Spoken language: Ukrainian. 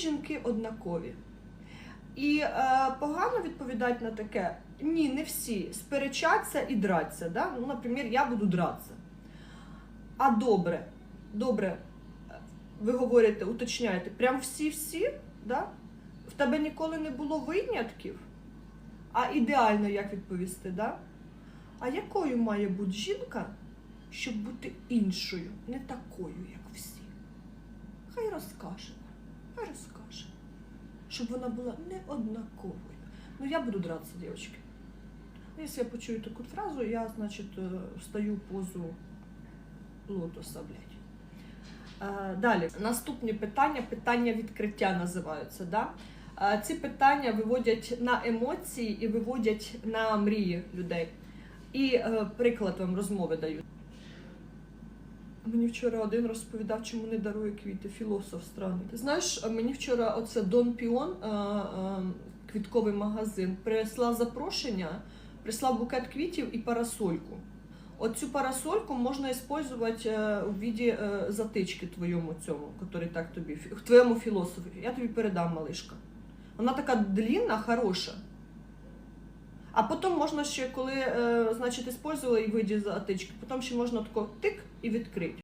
жінки однакові. І е, погано відповідати на таке. Ні, не всі. Сперечаться і драться. Да? Ну, наприклад, я буду дратися. А добре, добре, е, ви говорите, уточняєте, прям всі-всі, да? в тебе ніколи не було винятків, а ідеально як відповісти, да? А якою має бути жінка, щоб бути іншою, не такою, як всі? Хай розкаже, розкаже, щоб вона була неоднаковою. Ну, я буду драться, дівчатки. Якщо я почую таку фразу, я, значить, е, встаю позу лотоса, блядь. Е, Далі, наступні питання, питання відкриття називаються. Да? Е, Ці питання виводять на емоції і виводять на мрії людей. І приклад вам розмови даю. Мені вчора один розповідав, чому не дарує квіти, філософ странний. Ти знаєш, мені вчора оце Дон Піон, е, е, квітковий магазин, прислав запрошення, прислав букет квітів і парасольку. Оцю парасольку можна використовувати е, у віді е, затички твоєму цьому, який так тобі, твоєму філософу. Я тобі передам, малишка. Вона така длінна, хороша. А потім можна ще, коли, е, значить, використовували і виді атички, потім ще можна тако тик і відкрити.